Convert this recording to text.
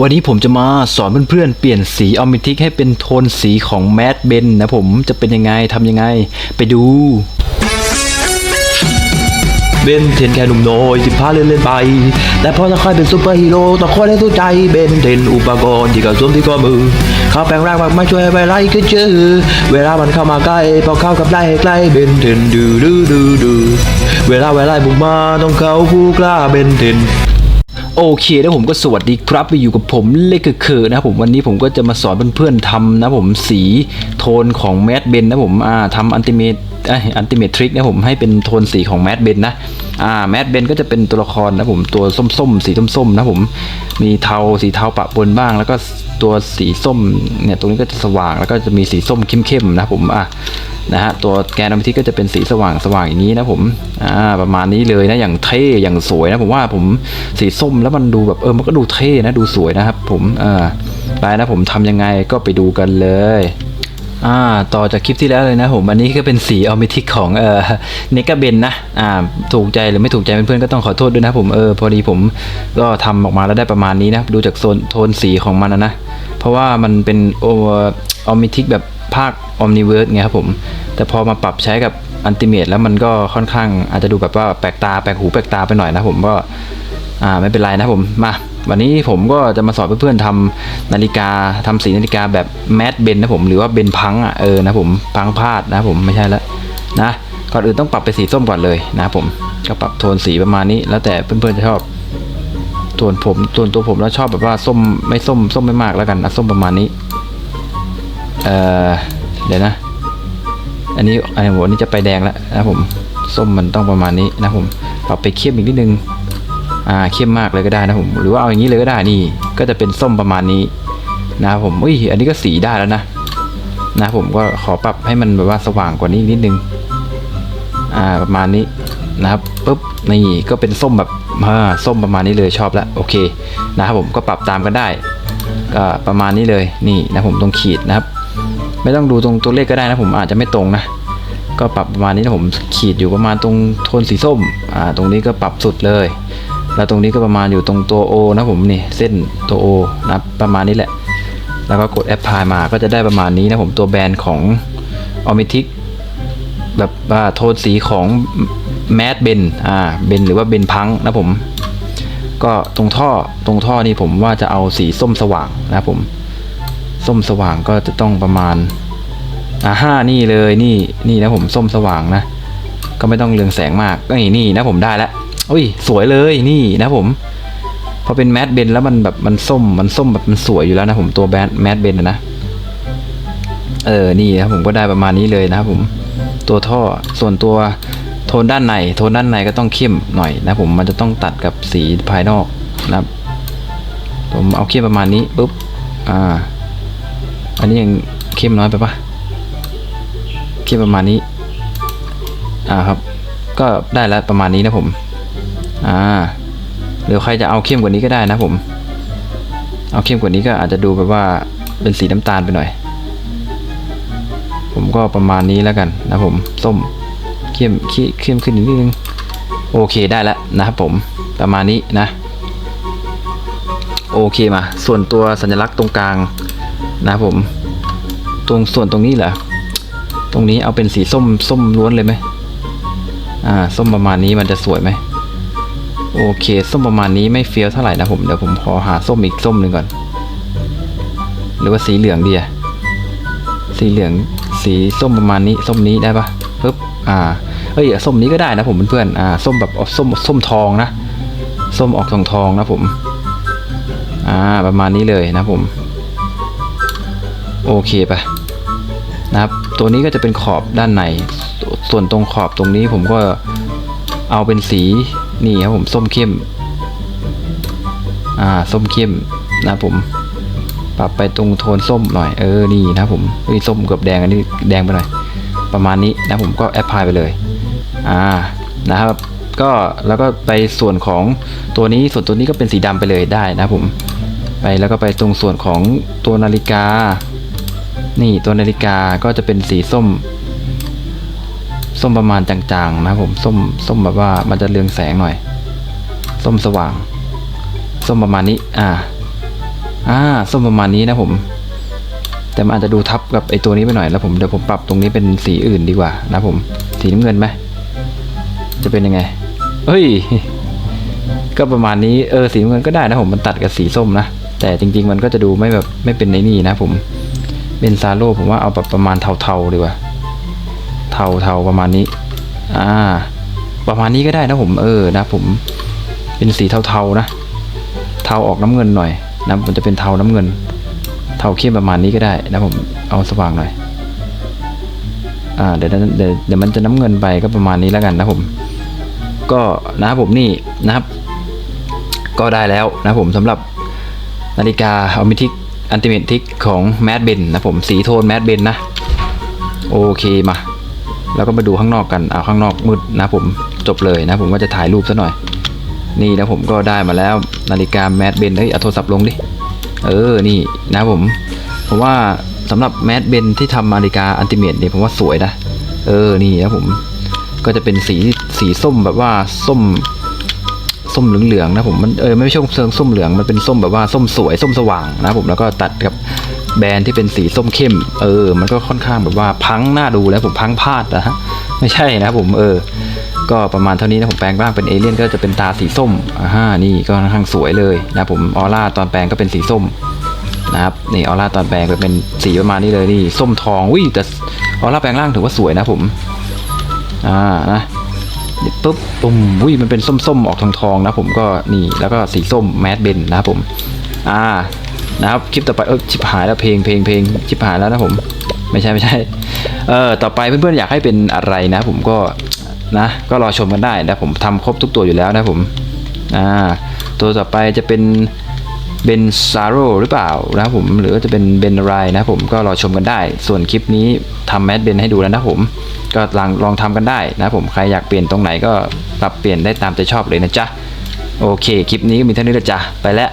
วันนี้ผมจะมาสอนเพื่อนๆเปลี่ยนสีออมิทิกให้เป็นโทนสีของแมดเบนนะผมจะเป็นยังไงทำยังไง ไปดูเบนเทนแค่หนุ่มน้อยที่พาเล่นเล่นไป แต่พอจะค่อยเป็นซูเปอร์ฮีโร่ต้องคอยให้สู้ใจเบนเทนอุปกรณ์ที่กระสวมที่ข้อมือ เขาแปลงร่างมาไม่ช่วยไปไล่ก็เจอเวลามันเข้ามาใกล้ พอเข้ากับไล่ให้ใกล้เบนเทนดูดูดูดูเวลาเวลาบุกมาต้องเขาผู้กล้าเบนเทน โอเคแล้วผมก็สวัสดีครับไปอยู่กับผมเล็กเคอร์นะครับผมวันนี้ผมก็จะมาสอนเพื่อนๆทำนะผมสีโทนของแมดเบนนะผมอ่าทำอันติเมทอันติเมททริกนะผมให้เป็นโทนสีของแมดเบนนะ อ่าแมดเบนก็จะเป็นตัวละครนะผมตัวส้มๆ สีส้มๆนะผมมีเทาสีเทาปะปนบ้าง แล้วก็ตัวสีส้มเนี่ยตรงนี้ก็จะสว่างแล้วก็จะมีสีส้มเข้มๆนะผมอะนะฮะตัวแกนอมิทิก็จะเป็นสีสว่างสว่างอย่างนี้นะผมอ่าประมาณนี้เลยนะอย่างเท่อย่างสวยนะผมว่าผมสีส้มแล้วมันดูแบบเออมันก็ดูเท่นะดูสวยนะครับผมอ่าไปนะผมทำยังไงก็ไปดูกันเลย อ่าต่อจากคลิปที่แล้วเลยนะผมอันนี้ก็เป็นสีออมิทิกของเอ่อเนกาเบนนะอ่าถูกใจหรือไม่ถูกใจเพื่อนๆก็ต้องขอโทษด้วยนะผมเออพอดีผมก็ทำออกมาแล้วได้ประมาณนี้นะดูจากโซนโทนสีของมันนะนะเพราะว่ามันเป็นโออมิทิกแบบภาคออมนิเวิร์สไงครับผมแต่พอมาปรับใช้กับอันติเมตแล้วมันก็ค่อนข้างอาจจะดูแบบว่าแปลกตาแปลกหูแปลกตาไปหน่อยนะผมก็อ่าไม่เป็นไรนะผมมา วันนี้ผมก็จะมาสอนเพื่อนๆทำนาฬิกาทำสีนาฬิกาแบบแมดเบนนะผมหรือว่าเบนพังอะเออนะผมพังพลาดนะผมไม่ใช่แล้วนะก่อนอื่นต้องปรับไปสีส้มก่อนเลยนะผมก็ปรับโทนสีประมาณนี้ แล้วแต่เพื่อนๆจะชอบส่วนผมส่วนตัวผมแล้วชอบแบบว่าส้มไม่ส้มส้มไม่มากแล้วกันนะส้มประมาณนี้เออเดี๋ยวนะ อันนี้อันนี้ผมอันนี้จะไปแดงแล้วนะผมส้มมันต้องประมาณนี้นะผมปรับไปเข้มอีกนิดนึง เข้มมากเลยก็ได้นะผมหรือว่าเอาอย่างนี้เลยก็ได้นี่ ก็จะเป็นส้มประมาณนี้นะครับผมอุ้ยอันนี้ก็สีได้แล้วนะนะผมก็ขอปรับให้มันแบบว่าสว่างกว่านี้นิดนึงอ่าประมาณนี้นะครับปุ๊บนี่ก็เป็นส้มแบบอ่าส้มประมาณนี้เลยชอบแล้วโอเคนะครับผมก็ปรับตามกันได้ก็ประมาณนี้เลยนี่นะผมตรงขีดนะครับ ไม่ต้องดูตรงตัวเลขก็ได้นะผมอาจจะไม่ตรงนะ ก็ปรับประมาณนี้นะผมขีดอยู่ประมาณตรงโทนสีส้มอ่าตรงนี้ก็ปรับสุดเลย แล้วตรงนี้ก็ประมาณอยู่ตรงตัว O นะผมนี่เส้นตัว O นะประมาณนี้แหละ แล้วก็กดแอปพลายมาก็จะได้ประมาณนี้นะผมตัวแบรนด์ของออมิทิกแบบว่าโทนสีของแมดเบนอ่าเบนหรือว่าเบนพังนะผม ก็ตรงท่อตรงท่อนี่ผมว่าจะเอาสีส้มสว่างนะผม ส้มสว่างก็จะต้องประมาณอ่าห้านี่เลยนี่นี่นะผมส้มสว่างนะ ก็ไม่ต้องเรืองแสงมากก็นี่นี่นะผมได้แล้ว อุ้ยสวยเลยนี่นะผมพอเป็นแมดเบนแล้วมันแบบมันส้มมันส้มแบบมันสวยอยู่แล้วนะผมตัวแบนแมดเบนนะเออนี่นะผมก็ได้ประมาณนี้เลยนะครับผมตัวท่อส่วนตัวโทนด้านใน โทนด้านในก็ต้องเข้มหน่อยนะผมมันจะต้องตัดกับสีภายนอกนะครับผมเอาเข้มประมาณนี้ปุ๊บอ่าอันนี้ยังเข้มน้อยไปปะเข้มประมาณนี้อ่าครับ ก็ได้แล้วประมาณนี้นะผม อ่าหรือใครจะเอาเข้มกว่านี้ก็ได้นะผม เอาเข้มกว่านี้ก็อาจจะดูแบบว่าเป็นสีน้ำตาลไปหน่อย ผมก็ประมาณนี้แล้วกันนะผมส้มเข้มเข้มเข้มขึ้นนิดนึงโอเคได้แล้วนะครับผมประมาณนี้นะ โอเคมา ส่วนตัวสัญลักษณ์ตรงกลางนะผม ตรงส่วนตรงนี้เหรอตรงนี้เอาเป็นสีส้มส้มล้วนเลยไหมอ่า ส้มประมาณนี้มันจะสวยไหม โอเคส้มประมาณนี้ไม่เฟี้ยวเท่าไหร่นะผมเดี๋ยวผมขอหาส้มอีกส้มหนึ่งก่อน หรือว่าสีเหลืองดีอะสีเหลืองสีส้มประมาณนี้ส้มนี้ได้ปะปึ๊บอ่าเอ้ยส้มนี้ก็ได้นะผมเพื่อนๆอ่าส้มแบบส้มส้มทองนะส้มออกทองทองนะผมอ่าประมาณนี้เลยนะผม โอเคปะนะครับ ตัวนี้ก็จะเป็นขอบด้านในส่วนตรงขอบตรงนี้ผมก็เอาเป็นสี นี่ครับผมส้มเข้ม อ่าส้มเข้มนะผม ปรับไปตรงโทนส้มหน่อย เออ นี่นะผมเฮ้ยส้มกับแดงอันนี้แดงไปหน่อย ประมาณนี้นะผมก็แอปพลายไปเลย อ่า นะครับ ก็แล้วก็ไปส่วนของตัวนี้ ส่วนตัวนี้ก็เป็นสีดำไปเลยได้นะผม ไปแล้วก็ไปตรงส่วนของตัวนาฬิกา นี่ตัวนาฬิกาก็จะเป็นสีส้ม ส้มประมาณจางๆนะครับผมส้มส้มแบบว่ามันจะเรืองแสงหน่อย ส้มสว่าง ส้มประมาณนี้ อ่า อ่า ส้มประมาณนี้นะผม แต่มันอาจจะดูทับกับไอตัวนี้ไปหน่อยแล้วผมเดี๋ยวผมปรับตรงนี้เป็นสีอื่นดีกว่านะผม สีน้ำเงินไหมจะเป็นยังไงเฮ้ย ก็ประมาณนี้เออสีน้ำเงินก็ได้นะผมมันตัดกับสีส้มนะแต่จริง ๆ มันก็จะดูไม่แบบไม่เป็นในนี่นะผมเป็นซาโร่ผมว่าเอาแบบประมาณเทาๆดีกว่า เทาเทาประมาณนี้ อ่า ประมาณนี้ก็ได้นะผมเออนะผม เป็นสีเทาๆนะ เทาออกน้ำเงินหน่อยนะมันจะเป็นเทาน้ำเงิน เทาเข้มประมาณนี้ก็ได้นะผมเอาสว่างหน่อย อ่าเดี๋ยวเดี๋ยวเดี๋ยวมันจะน้ำเงินไปก็ประมาณนี้แล้วกันนะผม ก็นะครับผมนี่นะครับ ก็ได้แล้วนะผมสำหรับนาฬิกาออมิทิกอันติเมทิกของแมดเบนนะผมสีโทนแมดเบนนะ โอเคมา แล้วก็มาดูข้างนอกกันเอาข้างนอกมืดนะผมจบเลยนะผมก็จะถ่ายรูปซะหน่อย นี่นะผมก็ได้มาแล้วนาฬิกาแมดเบนเฮ้ยเอาโทรศัพท์ลงดิเออนี่นะผมผมว่าสำหรับแมดเบนที่ทำนาฬิกาอันติเมตเนี่ยผมว่าสวยนะเออนี่นะผมก็จะเป็นสีสีส้มแบบว่าส้มส้มเหลืองๆนะผมมันเออไม่ใช่เชิงส้มเหลืองมันเป็นส้มแบบว่าส้มสวยส้มสว่างนะผมแล้วก็ตัดกับ แบรนด์ที่เป็นสีส้มเข้ม เออ มันก็ค่อนข้างแบบว่าพังหน้าดูแล้วผมพังพลาดนะฮะไม่ใช่นะผมเออ ก็ประมาณเท่านี้นะผมแปลงร่างเป็นเอเลี่ยนก็จะเป็นตาสีส้มอ่าฮะนี่ก็ค่อนข้างสวยเลยนะผมออร่าตอนแปลงก็เป็นสีส้มนะครับนี่ออร่าตอนแปลงก็เป็นสีประมาณนี้เลยนี่ส้มทองวิแต่ออร่าแปลงร่างถือว่าสวยนะผมอ่านะนี่ปุ๊บปุ่มอุ้ยมันเป็นส้มๆออกทองทองๆนะผมก็นี่แล้วก็สีส้มแมดเบนนะครับผม อ่า นะครับคลิปต่อไปเออชิบหายแล้วเพลงเพลงเพลงชิบหายแล้วนะผมไม่ใช่ไม่ใช่เออต่อไปเพื่อนๆอยากให้เป็นอะไรนะ ผมก็นะก็รอชมกันได้นะผมทำครบทุกตัวอยู่แล้วนะผมอ่าตัวต่อไปจะเป็นเบนซาโรหรือเปล่านะครับผมหรือว่าจะเป็นเบนอะไรนะผมก็รอชมกันได้ ส่วนคลิปนี้ทำแมดเบนให้ดูแล้วนะผมก็ลองลองทำกันได้นะผมใครอยากเปลี่ยนตรงไหนก็ปรับเปลี่ยนได้ตามใจชอบเลยนะจ๊ะโอเค คลิปนี้ก็มีเท่านี้และจ้ะไปแล้ว